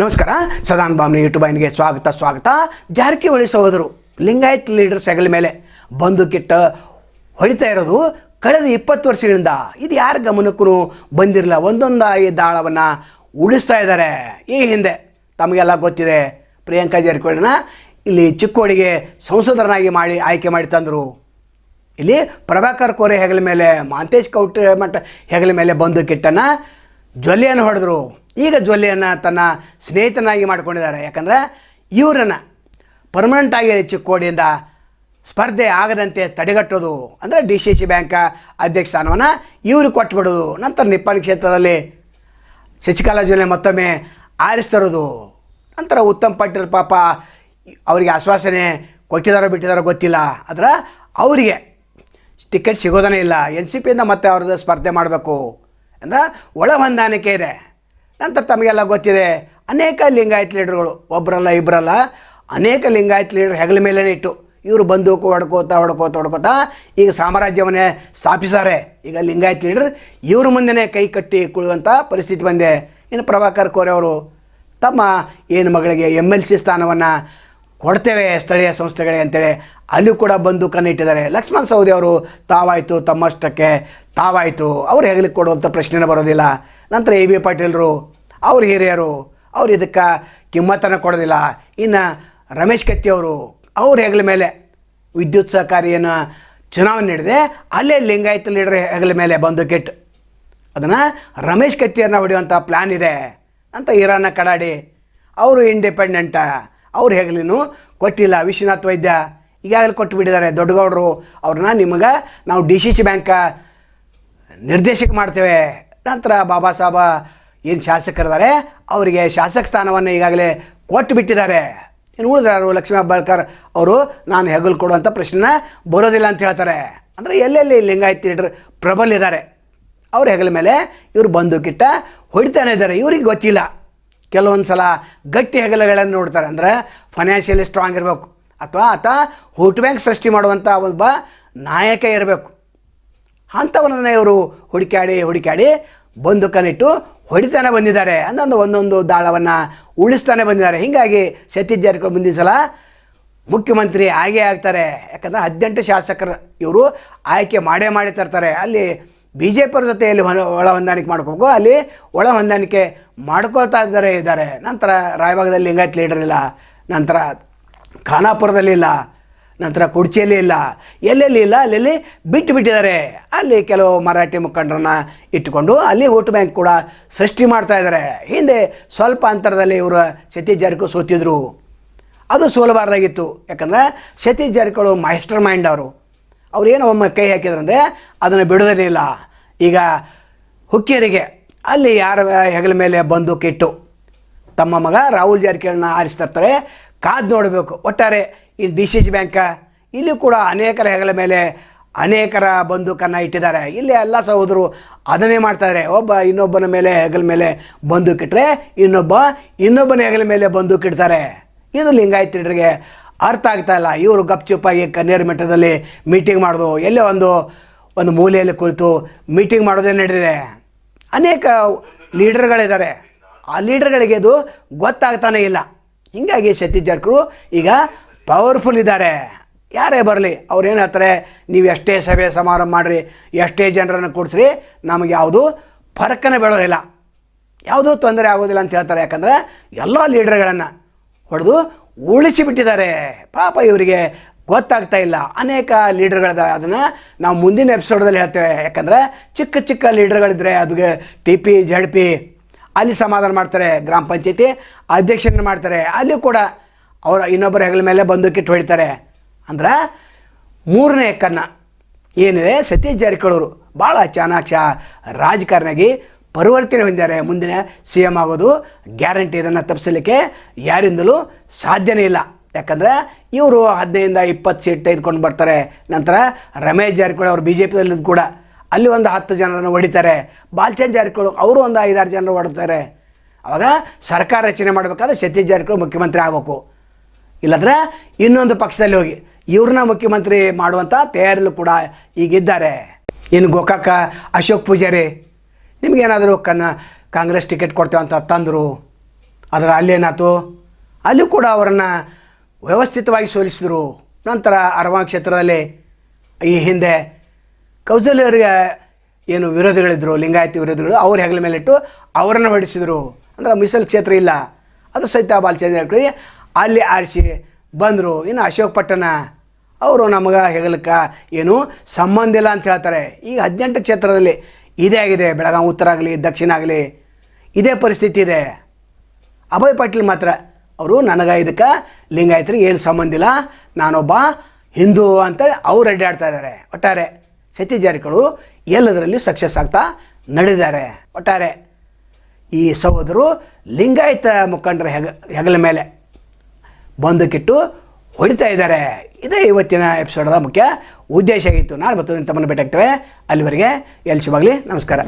ನಮಸ್ಕಾರ, ಸದಾನ್ ಬಾಮ್ನಿ ಯೂಟ್ಯೂಬ್ ಐನ್ಗೆ ಸ್ವಾಗತ ಸ್ವಾಗತ. ಜಾರಕಿಹೊಳಿ ಸಹೋದರು, ಲಿಂಗಾಯತ್ ಲೀಡರ್ಸ್ ಹೆಗಲ ಮೇಲೆ ಬಂದೂಕಿಟ್ಟ ಹೊಡಿತಾ ಇರೋದು ಕಳೆದ ಇಪ್ಪತ್ತು ವರ್ಷಗಳಿಂದ. ಇದು ಯಾರ ಗಮನಕ್ಕೂ ಬಂದಿರಲಿಲ್ಲ ಒಂದೊಂದಾಗಿ ದಾಳವನ್ನು ಉಳಿಸ್ತಾ ಇದ್ದಾರೆ. ಈ ಹಿಂದೆ ತಮಗೆಲ್ಲ ಗೊತ್ತಿದೆ, ಪ್ರಿಯಾಂಕಾ ಜಾರಕಿಹೊಳಿನ ಇಲ್ಲಿ ಚಿಕ್ಕೋಡಿಗೆ ಸಂಸದರನ್ನಾಗಿ ಮಾಡಿ ಆಯ್ಕೆ ಮಾಡಿ ತಂದರು. ಇಲ್ಲಿ ಪ್ರಭಾಕರ್ ಕೋರೆ ಹೆಗಲ ಮೇಲೆ, ಮಾಂತೇಶ್ ಕೌಟ ಮಠ ಹೆಗಲ ಮೇಲೆ ಬಂದೂಕಿಟ್ಟನ್ನು ಜೊಲ್ಲೆಯನ್ನು ಹೊಡೆದ್ರು. ಈಗ ಜ್ವಲ್ಲೆಯನ್ನು ತನ್ನ ಸ್ನೇಹಿತನಾಗಿ ಮಾಡಿಕೊಂಡಿದ್ದಾರೆ. ಯಾಕಂದರೆ ಇವರನ್ನು ಪರ್ಮನೆಂಟಾಗಿ ಚಿಕ್ಕೋಡಿಯಿಂದ ಸ್ಪರ್ಧೆ ಆಗದಂತೆ ತಡೆಗಟ್ಟೋದು. ಅಂದರೆ ಡಿ ಸಿ ಸಿ ಬ್ಯಾಂಕ್ ಅಧ್ಯಕ್ಷ ಸ್ಥಾನವನ್ನು ಇವರು ಕೊಟ್ಬಿಡೋದು. ನಂತರ ನಿಪ್ಪಾಣಿ ಕ್ಷೇತ್ರದಲ್ಲಿ ಶಶಿಕಲಾ ಜೊಲ್ಲೆ ಮತ್ತೊಮ್ಮೆ ಆರಿಸ್ತರೋದು ನಂತರ ಉತ್ತಮ್ ಪಾಟೀಲ್ ಪಾಪ ಅವರಿಗೆ ಆಶ್ವಾಸನೆ ಕೊಟ್ಟಿದಾರೋ ಬಿಟ್ಟಿದಾರೋ ಗೊತ್ತಿಲ್ಲ. ಆದರೆ ಅವರಿಗೆ ಟಿಕೆಟ್ ಸಿಗೋದನೇ ಇಲ್ಲ. ಎನ್ ಸಿ ಪಿಯಿಂದ ಮತ್ತೆ ಅವ್ರದ್ದು ಸ್ಪರ್ಧೆ ಮಾಡಬೇಕು. ಅಂದ್ರೆ ಒಳ ಹೊಂದಾಣಿಕೆ ಇದೆ. ನಂತರ ತಮಗೆಲ್ಲ ಗೊತ್ತಿದೆ, ಅನೇಕ ಲಿಂಗಾಯತ್ ಲೀಡರ್ಗಳು ಒಬ್ಬರಲ್ಲ ಇಬ್ಬರಲ್ಲ ಅನೇಕ ಲಿಂಗಾಯತ್ ಲೀಡರ್ ಹೆಗಲ ಮೇಲೇ ಇಟ್ಟು, ಇವರು ಬಂದೂಕು ಹೊಡ್ಕೋತಾ, ಹೊಡ್ಕೋತ, ಹೊಡ್ಕೋತಾ, ಈಗ ಸಾಮ್ರಾಜ್ಯವನ್ನೇ ಸ್ಥಾಪಿಸಾರೆ. ಈಗ ಲಿಂಗಾಯತ್ ಲೀಡರ್ ಇವ್ರ ಮುಂದೆನೇ ಕೈ ಕಟ್ಟಿ ಕುಳುವಂಥ ಪರಿಸ್ಥಿತಿ ಬಂದೆ. ಇನ್ನು ಪ್ರಭಾಕರ್ ಕೋರೆ ಅವರು ತಮ್ಮ ಏನು ಮಗಳಿಗೆ ಎಂ ಎಲ್ ಸಿ ಸ್ಥಾನವನ್ನು ಕೊಡ್ತೇವೆ ಸ್ಥಳೀಯ ಸಂಸ್ಥೆಗಳಿಗೆ ಅಂತೇಳಿ ಅಲ್ಲೂ ಕೂಡ ಬಂದು ಇಟ್ಟಿದ್ದಾರೆ ಲಕ್ಷ್ಮಣ್ ಸವದಿ ಅವರು, ತಾವಾಯಿತು, ತಮ್ಮಷ್ಟಕ್ಕೆ ತಾವಾಯಿತು. ಅವ್ರು ಹೆಗಲಿಗೆ ಕೊಡುವಂಥ ಪ್ರಶ್ನೆನೇ ಬರೋದಿಲ್ಲ. ನಂತರ ಎ ಬಿ ಪಾಟೀಲರು, ಅವ್ರ ಹಿರಿಯರು, ಅವ್ರು ಇದಕ್ಕೆ ಕಿಮ್ಮತ್ತನ್ನು ಕೊಡೋದಿಲ್ಲ. ಇನ್ನು ರಮೇಶ್ ಕತ್ತಿಯವರು ಅವ್ರ ಹೆಗಲ ಮೇಲೆ ವಿದ್ಯುತ್ ಸಹಕಾರಿಯನ್ನು ಚುನಾವಣೆ ನಡೆದೆ, ಅಲ್ಲೇ ಲಿಂಗಾಯತ ಲೀಡರ್ ಹೆಗಲ ಮೇಲೆ ಬಂದೂಕಿಟ್ಟು ಅದನ್ನು ರಮೇಶ್ ಕತ್ತಿಯನ್ನು ಹೊಡೆಯುವಂಥ ಪ್ಲ್ಯಾನ್ ಇದೆ. ಅಂತ ಇರಾನ್ನ ಕಡಾಡಿ ಅವರು ಇಂಡಿಪೆಂಡೆಂಟ ಅವ್ರು ಹೆಗಲಿನೂ ಕೊಟ್ಟಿಲ್ಲ, ವಿಶ್ವನಾಥ್ ವೈದ್ಯ. ಈಗಾಗಲೇ ಕೊಟ್ಟು ಬಿಟ್ಟಿದ್ದಾರೆ ದೊಡ್ಡಗೌಡರು. ಅವ್ರನ್ನ ನಿಮಗೆ ನಾವು ಡಿ ಸಿ ಸಿ ಬ್ಯಾಂಕ ನಿರ್ದೇಶಕ ಮಾಡ್ತೇವೆ. ನಂತರ ಬಾಬಾ ಸಾಹೇಬ ಏನು ಶಾಸಕರಿದ್ದಾರೆ, ಅವರಿಗೆ ಶಾಸಕ ಸ್ಥಾನವನ್ನು ಈಗಾಗಲೇ ಕೊಟ್ಟು ಬಿಟ್ಟಿದ್ದಾರೆ ಇನ್ನು ಉಳಿದ್ರು ಲಕ್ಷ್ಮೀ ಹೆಬ್ಬಾಳ್ಕರ್ ಅವರು, ನಾನು ಹೆಗಲು ಕೊಡುವಂಥ ಪ್ರಶ್ನೆ ಬರೋದಿಲ್ಲ ಅಂತ ಹೇಳ್ತಾರೆ. ಅಂದರೆ ಎಲ್ಲೆಲ್ಲಿ ಲಿಂಗಾಯತ್ ಲೀಡರ್ ಪ್ರಬಲ್ ಇದ್ದಾರೆ. ಅವ್ರ ಹೆಗಲ ಮೇಲೆ ಇವರು ಬಂದೂಕಿಟ್ಟ ಹೊಡಿತಾನೆ ಇದ್ದಾರೆ. ಇವ್ರಿಗೆ ಗೊತ್ತಿಲ್ಲ. ಕೆಲವೊಂದು ಸಲ ಗಟ್ಟಿ ಹೆಗಲಗಳನ್ನು ನೋಡ್ತಾರೆ. ಅಂದರೆ ಫೈನಾನ್ಷಿಯಲಿ ಸ್ಟ್ರಾಂಗ್ ಇರಬೇಕು. ಅಥವಾ ಆತ ಹುಟ್ಟು ಬ್ಯಾಂಕ್ ಸೃಷ್ಟಿ ಮಾಡುವಂಥ ಒಬ್ಬ ನಾಯಕ ಇರಬೇಕು. ಅಂಥವನ್ನ ಇವರು ಹುಡುಕಾಡಿ ಹುಡುಕಾಡಿ ಬಂದುಕನಿಟ್ಟು ಹೊಡಿತಾನೆ ಬಂದಿದ್ದಾರೆ. ಅಂದೊಂದು ಒಂದೊಂದು ದಾಳವನ್ನು ಉಳಿಸ್ತಾನೆ ಬಂದಿದ್ದಾರೆ. ಹೀಗಾಗಿ ಸತೀಶ್ ಜಾರಕಿಹೊಳಿ ಮುಂದಿನ ಸಲ ಮುಖ್ಯಮಂತ್ರಿ ಆಗೇ ಆಗ್ತಾರೆ. ಯಾಕಂದರೆ ಹದಿನೆಂಟು ಶಾಸಕರು ಇವರು ಆಯ್ಕೆ ಮಾಡೇ ಮಾಡಿ ತರ್ತಾರೆ. ಅಲ್ಲಿ ಬಿ ಜೆ ಪಿಯವ್ರ ಜೊತೆ ಎಲ್ಲಿ ಒಳ ಹೊಂದಾಣಿಕೆ ಮಾಡ್ಕೋಬೇಕು ಅಲ್ಲಿ ಒಳ ಹೊಂದಾಣಿಕೆ ಮಾಡ್ಕೊಳ್ತಾ ಇದ್ದಾರೆ ಇದ್ದಾರೆ. ನಂತರ ರಾಯಭಾಗದಲ್ಲಿ ಲಿಂಗಾಯತ್ ಲೀಡರ್ ಇಲ್ಲ, ನಂತರ ಖಾನಾಪುರದಲ್ಲಿ ಇಲ್ಲ, ನಂತರ ಕುಡ್ಚಿಯಲ್ಲಿ ಇಲ್ಲ, ಎಲ್ಲೆಲ್ಲಿ ಇಲ್ಲ, ಅಲ್ಲೆಲ್ಲಿ ಬಿಟ್ಟು ಬಿಟ್ಟಿದ್ದಾರೆ. ಅಲ್ಲಿ ಕೆಲವು ಮರಾಠಿ ಮುಖಂಡರನ್ನ ಇಟ್ಟುಕೊಂಡು ಅಲ್ಲಿ ವೋಟ್ ಬ್ಯಾಂಕ್ ಕೂಡ ಸೃಷ್ಟಿ ಮಾಡ್ತಾ ಇದ್ದಾರೆ. ಹಿಂದೆ ಸ್ವಲ್ಪ ಅಂತರದಲ್ಲಿ ಇವರು ಸತೀಶ್ ಜಾರಕಿಹೊಳಿ ಸೋತಿದ್ರು. ಅದು ಸೋಲಬಾರ್ದಾಗಿತ್ತು. ಯಾಕಂದರೆ ಸತೀಶ್ ಜಾರಕಿಹೊಳಿ ಮಾಸ್ಟರ್ ಮೈಂಡ್ ಅವರು. ಅವ್ರು ಏನು ಒಮ್ಮೆ ಕೈ ಹಾಕಿದ್ರಂದರೆ ಅದನ್ನು ಬಿಡೋದೇ ಇಲ್ಲ. ಈಗ ಹುಕ್ಕೇರಿಗೆ ಅಲ್ಲಿ ಯಾರ ಹೆಗಲ ಮೇಲೆ ಬಂದೂಕಿಟ್ಟು ತಮ್ಮ ಮಗ ರಾಹುಲ್ ಜಾರಕಿಹೊಳಿನ ಆರಿಸ್ತಿರ್ತಾರೆ ಕಾದು ನೋಡಬೇಕು. ಒಟ್ಟಾರೆ ಈ ಡಿ ಸಿ ಸಿ ಬ್ಯಾಂಕ ಇಲ್ಲಿ ಕೂಡ ಅನೇಕರ ಹೆಗಲ ಮೇಲೆ ಅನೇಕರ ಬಂದೂಕನ್ನು ಇಟ್ಟಿದ್ದಾರೆ. ಇಲ್ಲಿ ಎಲ್ಲ ಸಹೋದರು ಅದನ್ನೇ ಮಾಡ್ತಾರೆ ಒಬ್ಬ ಇನ್ನೊಬ್ಬನ ಮೇಲೆ ಹೆಗಲ ಮೇಲೆ ಬಂದೂಕಿಟ್ಟರೆ ಇನ್ನೊಬ್ಬ ಇನ್ನೊಬ್ಬನ ಹೆಗಲ ಮೇಲೆ ಬಂದೂಕಿಡ್ತಾರೆ. ಇದು ಲಿಂಗಾಯತ್ ಲೀಡರ್ಗೆ ಅರ್ಥ ಆಗ್ತಾ ಇಲ್ಲ. ಇವರು ಗಪ್ಚುಪ್ಪಾಗಿ ಕನ್ನೇರು ಮಠದಲ್ಲಿ ಮೀಟಿಂಗ್ ಮಾಡೋದು. ಎಲ್ಲೋ ಒಂದು ಒಂದು ಮೂಲೆಯಲ್ಲಿ ಕುಳಿತು ಮೀಟಿಂಗ್ ಮಾಡೋದೇ ನಡೆದಿದೆ ಅನೇಕ ಲೀಡರ್ಗಳಿದ್ದಾರೆ ಆ ಲೀಡರ್ಗಳಿಗೆ ಅದು ಗೊತ್ತಾಗ್ತಾನೇ ಇಲ್ಲ. ಹೀಗಾಗಿ ಸತೀಶ್ ಜಾರಕಿಹೊಳಿ ಈಗ ಪವರ್ಫುಲ್ ಇದ್ದಾರೆ. ಯಾರೇ ಬರಲಿ, ಅವ್ರು ಏನು ಹೇಳ್ತಾರೆ? ನೀವು ಎಷ್ಟೇ ಸಭೆ ಸಮಾರಂಭ ಮಾಡಿರಿ, ಎಷ್ಟೇ ಜನರನ್ನು ಕೊಡಿಸ್ರಿ, ನಮಗೆ ಯಾವುದು ಫರಕನೇ ಬೆಳೋದಿಲ್ಲ. ಯಾವುದೂ ತೊಂದರೆ ಆಗೋದಿಲ್ಲ ಅಂತ ಹೇಳ್ತಾರೆ. ಯಾಕಂದರೆ ಎಲ್ಲ ಲೀಡರ್ಗಳನ್ನು ಹೊಡೆದು ಉಳಿಸಿಬಿಟ್ಟಿದ್ದಾರೆ ಪಾಪ ಇವರಿಗೆ ಗೊತ್ತಾಗ್ತಾ ಇಲ್ಲ. ಅನೇಕ ಲೀಡರ್ಗಳಿದೆ ಅದನ್ನು ನಾವು ಮುಂದಿನ ಎಪಿಸೋಡ್ದಲ್ಲಿ ಹೇಳ್ತೇವೆ. ಯಾಕಂದರೆ ಚಿಕ್ಕ ಚಿಕ್ಕ ಲೀಡರ್ಗಳಿದ್ರೆ ಅದಕ್ಕೆ ಟಿ ಪಿ ಜಡ್ ಪಿ ಅಲ್ಲಿ ಸಮಾಧಾನ ಮಾಡ್ತಾರೆ. ಗ್ರಾಮ ಪಂಚಾಯತಿ ಅಧ್ಯಕ್ಷನ ಮಾಡ್ತಾರೆ. ಅಲ್ಲಿ ಕೂಡ ಅವರ ಇನ್ನೊಬ್ಬರ ಹೆಗಲ ಮೇಲೆ ಬಂದೂಕಿಟ್ಟು ಹೊಡಿತಾರೆ. ಅಂದ್ರೆ ಮೂರನೇ ಕನ್ನ ಏನಿದೆ? ಸತೀಶ್ ಜಾರಕಿಹೊಳವರು ಭಾಳ ಚಾಣಾಕ್ಷ ರಾಜಕಾರಣಿಯಾಗಿ ಪರಿವರ್ತನೆ ಹೊಂದಿದ್ದಾರೆ. ಮುಂದಿನ ಸಿ ಎಂ ಆಗೋದು ಗ್ಯಾರಂಟಿ ಇದನ್ನು ತಪ್ಪಿಸಲಿಕ್ಕೆ ಯಾರಿಂದಲೂ ಸಾಧ್ಯನೇ ಇಲ್ಲ. ಯಾಕಂದರೆ ಇವರು ಹದಿನೈದಿಂದ ಇಪ್ಪತ್ತು ಸೀಟ್ ತೆಗೆದುಕೊಂಡು ಬರ್ತಾರೆ. ನಂತರ ರಮೇಶ್ ಜಾರಕಿಹೊಳಿ ಅವರು ಬಿ ಜೆ ಪಿದಲ್ಲಿದ್ದು ಕೂಡ ಅಲ್ಲಿ ಒಂದು ಹತ್ತು ಜನರನ್ನು ಹೊಡಿತಾರೆ. ಬಾಲ್ಚಂದ್ ಜಾರಕಿಹೊಳಿ ಅವರು ಒಂದು ಐದಾರು ಜನರು ಹೊಡ್ತಾರೆ. ಆವಾಗ ಸರ್ಕಾರ ರಚನೆ ಮಾಡಬೇಕಾದ್ರೆ ಸತೀಶ್ ಜಾರಕಿಹೊಳಿ ಮುಖ್ಯಮಂತ್ರಿ ಆಗಬೇಕು. ಇಲ್ಲದ್ರೆ ಇನ್ನೊಂದು ಪಕ್ಷದಲ್ಲಿ ಹೋಗಿ ಇವ್ರನ್ನ ಮುಖ್ಯಮಂತ್ರಿ ಮಾಡುವಂಥ ತಯಾರಿಲು ಕೂಡ ಈಗಿದ್ದಾರೆ. ಇನ್ನು ಗೋಕಾಕ ಅಶೋಕ್ ಪೂಜಾರಿ ನಿಮಗೇನಾದರೂ ಕನ್ನ ಕಾಂಗ್ರೆಸ್ ಟಿಕೆಟ್ ಕೊಡ್ತೇವೆ ಅಂತ ತಂದರು, ಅದರ ಅಲ್ಲೇನಾಯ್ತು? ಅಲ್ಲಿ ಕೂಡ ಅವರನ್ನು ವ್ಯವಸ್ಥಿತವಾಗಿ ಸೋಲಿಸಿದರು. ನಂತರ ಅರವಾ ಕ್ಷೇತ್ರದಲ್ಲಿ ಈ ಹಿಂದೆ ಕೌಜಲಿಯವರಿಗೆ ಏನು ವಿರೋಧಿಗಳಿದ್ದರು ಲಿಂಗಾಯತಿ ವಿರೋಧಿಗಳು, ಅವ್ರ ಹೆಗಲ ಮೇಲಿಟ್ಟು ಅವರನ್ನು ಹೊಡಿಸಿದರು. ಅಂದ್ರೆ ಮೀಸಲು ಕ್ಷೇತ್ರ ಇಲ್ಲ. ಅದು ಸಹಿತ ಬಾಲಚಂದ್ರ ಅಲ್ಲಿ ಆರಿಸಿ ಬಂದರು. ಇನ್ನು ಅಶೋಕ್ ಪಟ್ಟಣ, ಅವರು ನಮಗೆ ಹೆಗಲಕ್ಕೆ ಏನು ಸಂಬಂಧ ಇಲ್ಲ ಅಂತ ಹೇಳ್ತಾರೆ. ಈಗ ಹದಿನೆಂಟು ಕ್ಷೇತ್ರದಲ್ಲಿ ಇದೇ ಆಗಿದೆ, ಬೆಳಗಾಂ ಉತ್ತರ ಆಗಲಿ, ದಕ್ಷಿಣ ಆಗಲಿ, ಇದೇ ಪರಿಸ್ಥಿತಿ ಇದೆ. ಅಭಯ್ ಪಾಟೀಲ್ ಮಾತ್ರ, ಅವರು ನನಗೆ ಇದಕ್ಕೆ ಲಿಂಗಾಯತರಿಗೆ ಏನು ಸಂಬಂಧ ಇಲ್ಲ, ನಾನೊಬ್ಬ ಹಿಂದೂ ಅಂತೇಳಿ ಅವ್ರು ಅಡ್ಡಾಡ್ತಾ ಇದ್ದಾರೆ. ಒಟ್ಟಾರೆ ಸತೀಶ್ ಜಾರಕಿಹೊಳಿ ಎಲ್ಲದರಲ್ಲಿ ಸಕ್ಸಸ್ ಆಗ್ತಾ ನಡೆದಿದ್ದಾರೆ. ಒಟ್ಟಾರೆ ಈ ಸಹೋದರು ಲಿಂಗಾಯತ ಮುಖಂಡರ ಹೆಗ, ಹೆಗಲ ಮೇಲೆ ಬಂದಕ್ಕಿಟ್ಟು ಹೊಡಿತಾ ಇದ್ದಾರೆ. ಇದೇ ಇವತ್ತಿನ ಎಪಿಸೋಡದ ಮುಖ್ಯ ಉದ್ದೇಶ ಆಗಿತ್ತು ನಾಳೆ ಮತ್ತೊಂದು ತಮ್ಮನ್ನು ಭೇಟಿ ಆಗ್ತೇವೆ ಅಲ್ಲಿವರೆಗೆ ಎಲ್ಲಿ ಶುಭಾಗಲಿ ನಮಸ್ಕಾರ.